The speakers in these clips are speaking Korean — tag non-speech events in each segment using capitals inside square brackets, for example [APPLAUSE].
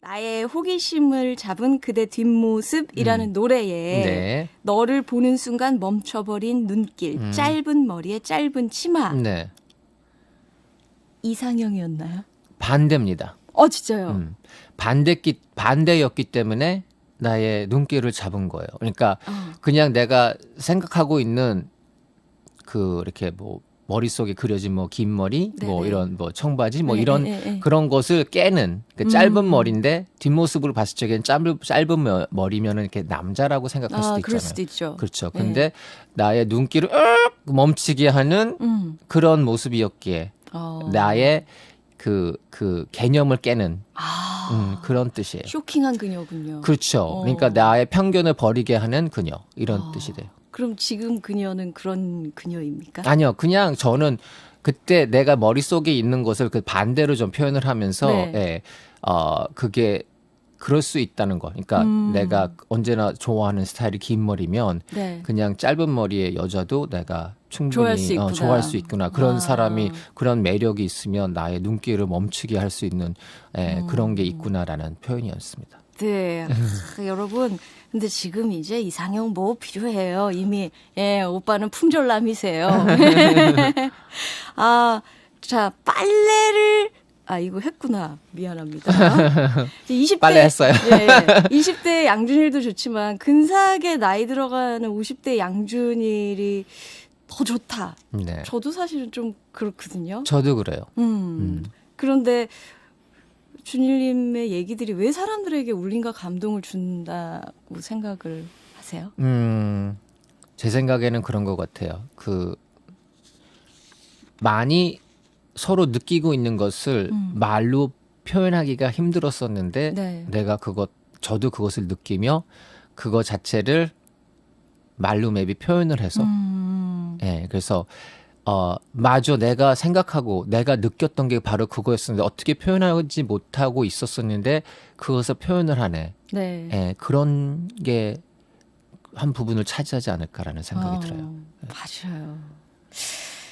나의 호기심을 잡은 그대 뒷모습이라는 노래에 네. 너를 보는 순간 멈춰버린 눈길, 음. 짧은 머리에 짧은 치마 네. 이상형이었나요? 반대입니다. 어 진짜요. 음. 반대기 반대였기 때문에 나의 눈길을 잡은 거예요. 그러니까 어. 그냥 내가 생각하고 있는 그 이렇게 뭐 머릿속에 그려진 뭐 긴 머리, 뭐 네네. 이런 뭐 청바지 뭐 네, 이런 네, 네, 네. 그런 것을 깨는 그 짧은 음. 머리인데 뒷모습으로 봤을 적엔 짧은 짧은 머- 머리면은 이렇게 남자라고 생각할 수도 아, 있잖아요. 그럴 수도 있죠. 그렇죠. 네. 근데 나의 눈길을 으악 멈추게 하는 음. 그런 모습이었기에 어. 나의 그, 그 개념을 깨는 아. 음, 그런 뜻이에요. 쇼킹한 그녀군요. 그렇죠. 어. 그러니까 나의 편견을 버리게 하는 그녀 이런 어. 뜻이 돼요. 그럼 지금 그녀는 그런 그녀입니까? 아니요, 그냥 저는 그때 내가 머릿속에 있는 것을 그 반대로 좀 표현을 하면서 네. 예, 어 그게 그럴 수 있다는 거. 그러니까 음. 내가 언제나 좋아하는 스타일이 긴 머리면 네. 그냥 짧은 머리의 여자도 내가 충분히 좋아할 수 있구나. 어, 좋아할 수 있구나. 그런 아. 사람이 그런 매력이 있으면 나의 눈길을 멈추게 할 수 있는 예, 음. 그런 게 있구나라는 표현이었습니다. 네. 아, 여러분, 근데 지금 이제 이상형 뭐 필요해요? 이미, 예, 오빠는 풍절남이세요. [LAUGHS] 아, 자, 빨래를, 아, 이거 했구나. 미안합니다. 20대. 빨래 했어요. 예, 20대 양준일도 좋지만, 근사하게 나이 들어가는 50대 양준일이 더 좋다. 네. 저도 사실은 좀 그렇거든요. 저도 그래요. 음. 음. 그런데 준일님의 얘기들이 왜 사람들에게 울림과 감동을 준다고 생각을 하세요? 음, 제 생각에는 그런 것 같아요. 그 많이 서로 느끼고 있는 것을 음. 말로 표현하기가 힘들었었는데 네. 내가 그것 저도 그것을 느끼며 그거 자체를 말로 maybe 표현을 해서 음. 예 그래서 어 마저 내가 생각하고 내가 느꼈던 게 바로 그거였었는데 어떻게 표현하지 못하고 있었었는데 그것을 표현을 하네 네. 예 그런 게 한 부분을 차지하지 않을까라는 생각이 어, 들어요. 맞아요.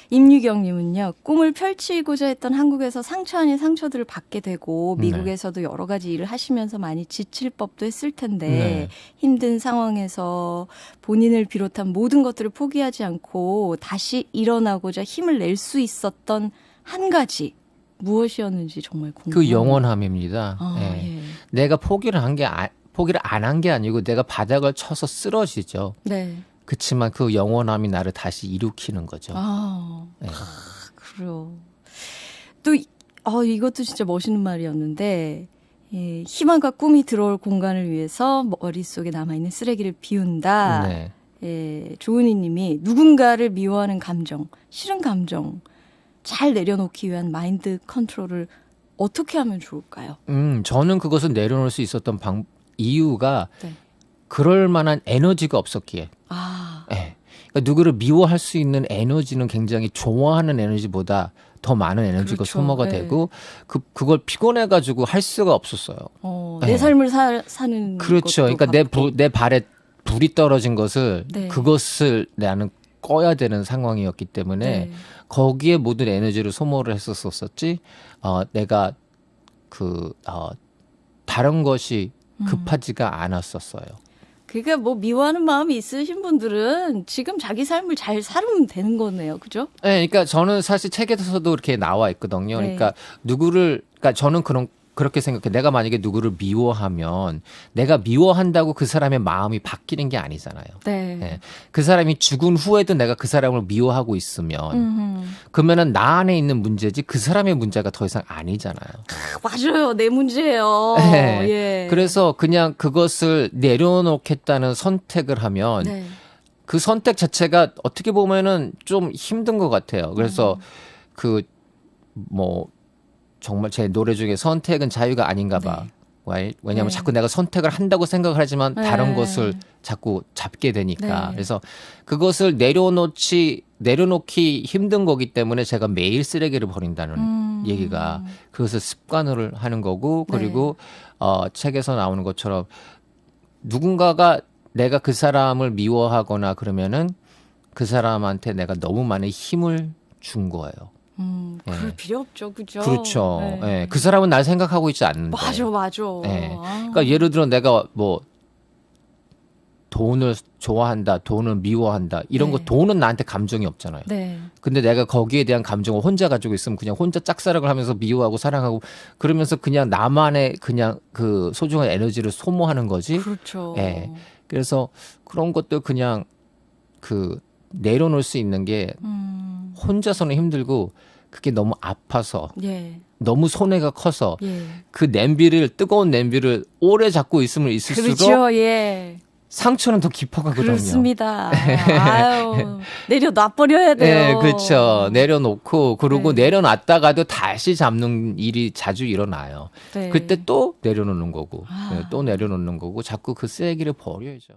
임유경님은요, 꿈을 펼치고자 했던 한국에서 상처 아닌 상처들을 받게 되고, 네. 미국에서도 여러 가지 일을 하시면서 많이 지칠 법도 했을 텐데, 네. 힘든 상황에서 본인을 비롯한 모든 것들을 포기하지 않고 다시 일어나고자 힘을 낼 수 있었던 한 가지, 무엇이었는지 정말 궁금해요. 그 영원함입니다. 아, 예. 예. 내가 포기를 한게 아, 포기를 안 한 게 아니고 내가 바닥을 쳐서 쓰러지죠. 네. 그렇지만 그 영원함이 나를 다시 일으키는 거죠. 아, 예. 그래요. 또, 이- 어, 이것도 진짜 멋있는 말이었는데, 예, 희망과 꿈이 들어올 공간을 위해서 머릿속에 남아있는 쓰레기를 비운다. 네. 예, 조은희 님이 누군가를 미워하는 감정, 싫은 감정, 잘 내려놓기 위한 마인드 컨트롤을 어떻게 하면 좋을까요? 음, 저는 그것을 내려놓을 수 있었던 방 이유가 네. 그럴 만한 에너지가 없었기에. 그러니까 누구를 미워할 수 있는 에너지는 굉장히 좋아하는 에너지보다 더 많은 에너지가 그렇죠. 소모가 네. 되고 그 그걸 피곤해 가지고 할 수가 없었어요. 어, 네. 내 삶을 사, 사는 그렇죠. 그러니까 내, 바쁘고. 부, 내 발에 불이 떨어진 것을 네. 그것을 나는 꺼야 되는 상황이었기 때문에 네. 거기에 모든 에너지를 소모를 했었었지. 어, 내가 그 어, 다른 것이 음. 급하지가 않았었어요. 그러니까 뭐 미워하는 마음이 있으신 분들은 지금 자기 삶을 잘 살면 되는 거네요. 그죠? 네, 그러니까 저는 사실 책에서도 이렇게 나와 있거든요. 네. 그러니까 누구를, 그러니까 저는 그런 그렇게 생각해. 내가 만약에 누구를 미워하면 내가 미워한다고 그 사람의 마음이 바뀌는 게 아니잖아요. 네. 예. 그 사람이 죽은 후에도 내가 그 사람을 미워하고 있으면 음흠. 그러면은 나 안에 있는 문제지 그 사람의 문제가 더 이상 아니잖아요. 맞아요. 내 문제예요. 네. 예. 그래서 그냥 그것을 내려놓겠다는 선택을 하면 네. 그 선택 자체가 어떻게 보면은 좀 힘든 것 같아요. 그래서 음. 그뭐 정말 제 노래 중에 선택은 자유가 아닌가 봐. 네. 왜- 왜냐하면 네. 자꾸 내가 선택을 한다고 생각을 하지만 다른 네. 것을 자꾸 잡게 되니까 네. 그래서 그것을 내려놓지 내려놓기 힘든 거기 때문에 제가 매일 쓰레기를 버린다는 음. 얘기가 그것을 습관으로 하는 거고 네. 그리고 어 책에서 나오는 것처럼 누군가가 내가 그 사람을 미워하거나 그러면은 그 사람한테 내가 너무 많은 힘을 준 거예요. 음, 그럴 예. 필요 없죠, 그죠? 그렇죠. 네. 예. 그 사람은 날 생각하고 있지 않는데. 맞아, 맞아. 예. 아. 그러니까 예를 들어 내가 뭐 돈을 좋아한다, 돈을 미워한다 이런 거 네. 돈은 나한테 감정이 없잖아요. 네. 근데 내가 거기에 대한 감정을 혼자 가지고 있으면 그냥 혼자 짝사랑을 하면서 미워하고 사랑하고 그러면서 그냥 나만의 그냥 그 소중한 에너지를 소모하는 거지. 그렇죠. 예. 그래서 그런 것도 그냥 그 내려놓을 수 있는 게 음, 혼자서는 힘들고 그게 너무 아파서 예, 너무 손해가 커서 예. 그 냄비를 뜨거운 냄비를 오래 잡고 있으면 있을수록 그렇죠, 예. 상처는 더 깊어가거든요. 그렇습니다. [LAUGHS] 아유, 내려놔 버려야 돼요. 네, 그렇죠. 내려놓고 그리고 네. 내려놨다가도 다시 잡는 일이 자주 일어나요. 네. 그때 또 내려놓는 거고 아. 네, 또 내려놓는 거고 자꾸 그 쓰레기를 버려야죠.